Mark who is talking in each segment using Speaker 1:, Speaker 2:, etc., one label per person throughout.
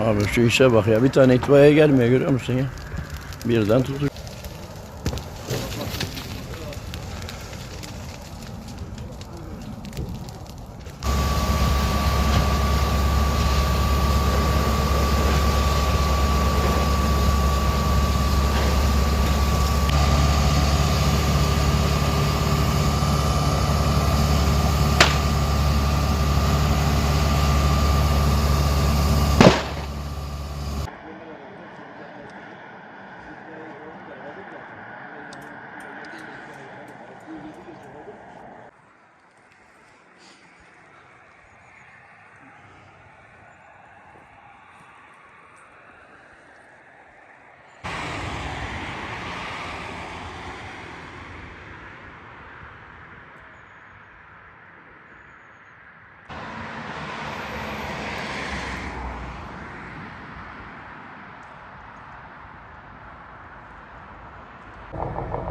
Speaker 1: Abi şu işe bak ya. Bir tane itfaiye gelmiyor görüyor musun ya? Birden tutuyor. Thank you.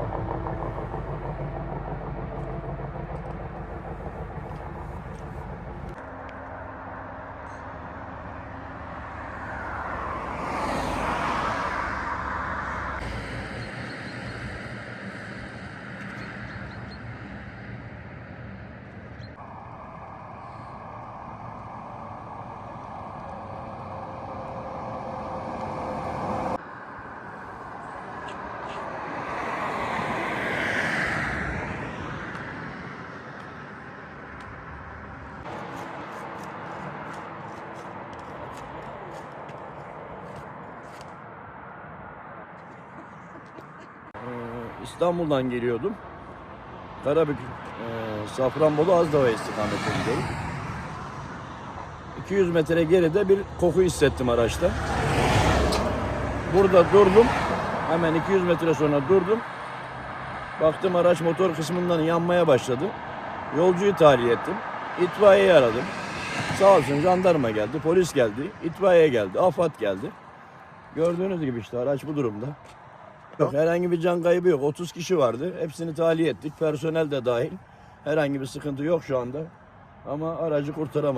Speaker 1: İstanbul'dan geliyordum. Karabük, e, Safranbolu Azdava istikametine gidiyorum. 200 metre geride bir koku hissettim araçta. Burada durdum. Hemen 200 metre sonra durdum. Baktım araç motor kısmından yanmaya başladı. Yolcuyu tahliye ettim. İtfaiyeyi aradım. Sağ olsun jandarma geldi, polis geldi, itfaiye geldi, AFAD geldi. Gördüğünüz gibi işte araç bu durumda. Yok herhangi bir can kaybı yok. 30 kişi vardı. Hepsini tahliye ettik. Personel de dahil. Herhangi bir sıkıntı yok şu anda. Ama aracı kurtaramadık.